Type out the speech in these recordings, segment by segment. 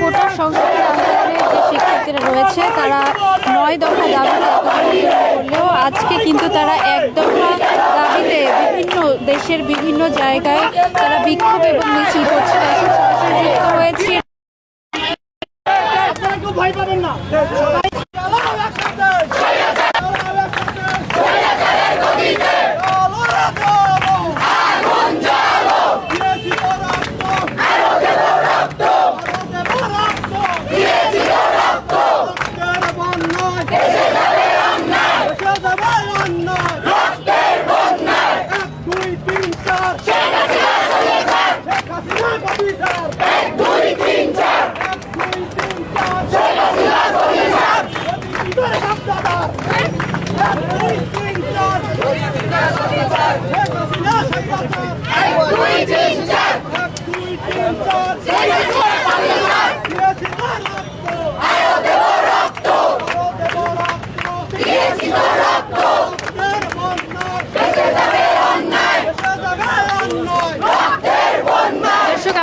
কোটা রয়েছে, তারা নয় দফা দাবি করলেও আজকে কিন্তু তারা এক দাবিতে বিভিন্ন দেশের বিভিন্ন জায়গায় তারা বিক্ষোভ এবং মিছিল করছে। হয়েছে। ভয় পাবেন না। দর্শক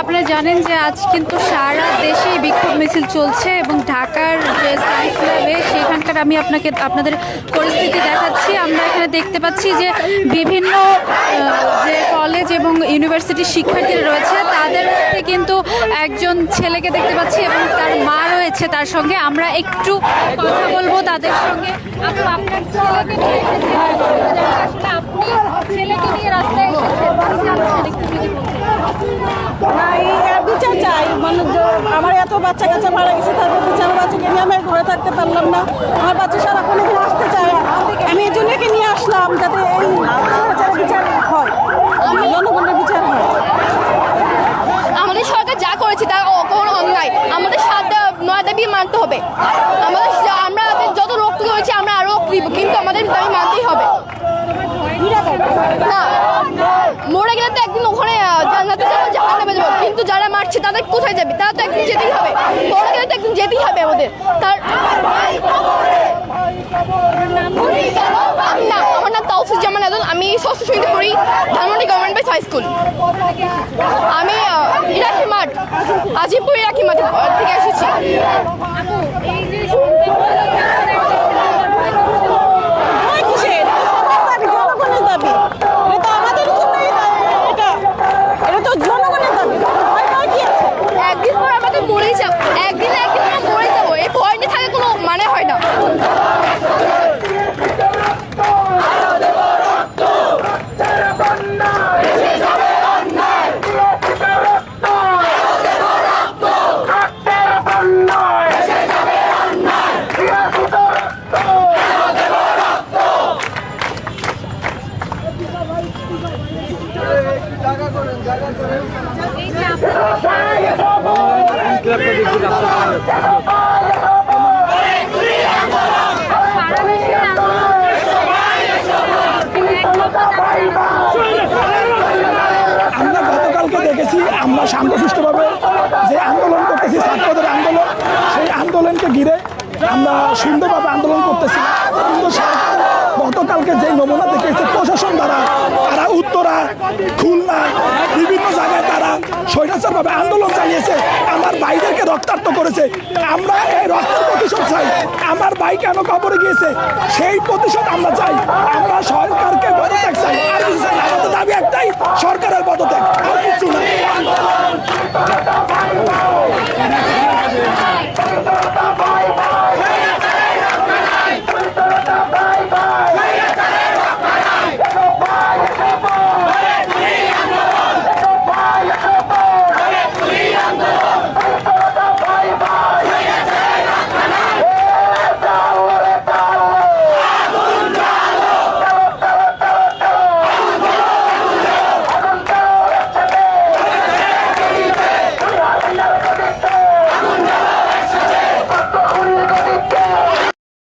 আপনারা জানেন যে আজ কিন্তু সারা দেশে বিক্ষোভ মিছিল চলছে এবং ঢাকার যে সায়েন্স সেখানকার আমি আপনাকে, আপনাদের পরিস্থিতি দেখাচ্ছি। আমরা দেখতে পাচ্ছি যে বিভিন্ন যে কলেজ এবং ইউনিভার্সিটির শিক্ষার্থীরা রয়েছে, তাদের মধ্যে কিন্তু একজন ছেলেকে দেখতে পাচ্ছি এবং তার মা রয়েছে তার সঙ্গে। আমরা একটু কথা বলব তাদের সঙ্গে। আপনার আপনি ছেলেকে নিয়ে রাস্তায় এসেছেন আমার এত বাচ্চা কাচ্চা মারা গেছে তাদের বিচার বাচ্চাকে নিয়ে আমি ঘরে থাকতে পারলাম না। আমার বাচ্চা সারাক্ষণ এখানে আসতে চায় না। আমি এই জন্যকে নিয়ে আসলাম যাতে এই বিচার হয় জনগণের বিচার হয়। আমাদের সরকার যা করেছে তা কোনো অন্যায়। আমাদের সাত দা- নয় দাবি মানতে হবে। আমাদের আমরা যত রক্ত করেছি আমরা আরও রক্ত দিব। কিন্তু আমাদের দাবি মানতেই হবে। না মরে গেলে তো একদিন ওখানে আহ, জান্নাতে যাব জাহান্নামে যাব কিন্তু যারা মারছে তাদের কোথায় যাবে? তারা তো একদিন যেতেই হবে। গেলে তো একদিন যেতেই হবে আমাদের। তার না, আমার নাম তাওসিফ জামান আমি ষষ্ঠ শ্রেণীতে পড়ি Dhanmondi government boys high school আমি ইরাকি মাঠ, আজিমপুর ইরাকি মাঠ থেকে এসেছি এই যে ভয় কিসের? দাবি, জনগণের দাবি এটা তো আমাদের জন্যই দাবি, এটা এটা তো জনগণের দাবি ভয় ভয় কি আছে একদিন পর আমাদের মরেই যাব একদিন একদিন আমরা মরে যাব। এই ভয় নিয়ে থাকে কোনো মানে হয় না। আমরা গতকালকে দেখেছি, আমরা শান্তশিষ্টভাবে যে আন্দোলন করতেছি, ছাত্রদের আন্দোলন, সেই আন্দোলনকে ঘিরে আমরা সুন্দরভাবে আন্দোলন করতেছি। সরকার গতকালকে যে নমুনা দেখেছে প্রশাসন দ্বারা, তারা উত্তরা, খুলনা, বিভিন্ন জায়গায় তারা স্বৈরাচারভাবে আন্দোলন চালিয়েছে। আমার ভাইদেরকে রক্তাক্ত করেছে। আমরা এই রক্তের প্রতিশোধ চাই। আমার ভাই কেন কবরে গিয়েছে? সেই প্রতিশোধ আমরা চাই। আমরা সরকারকে পদত্যাগ চাই।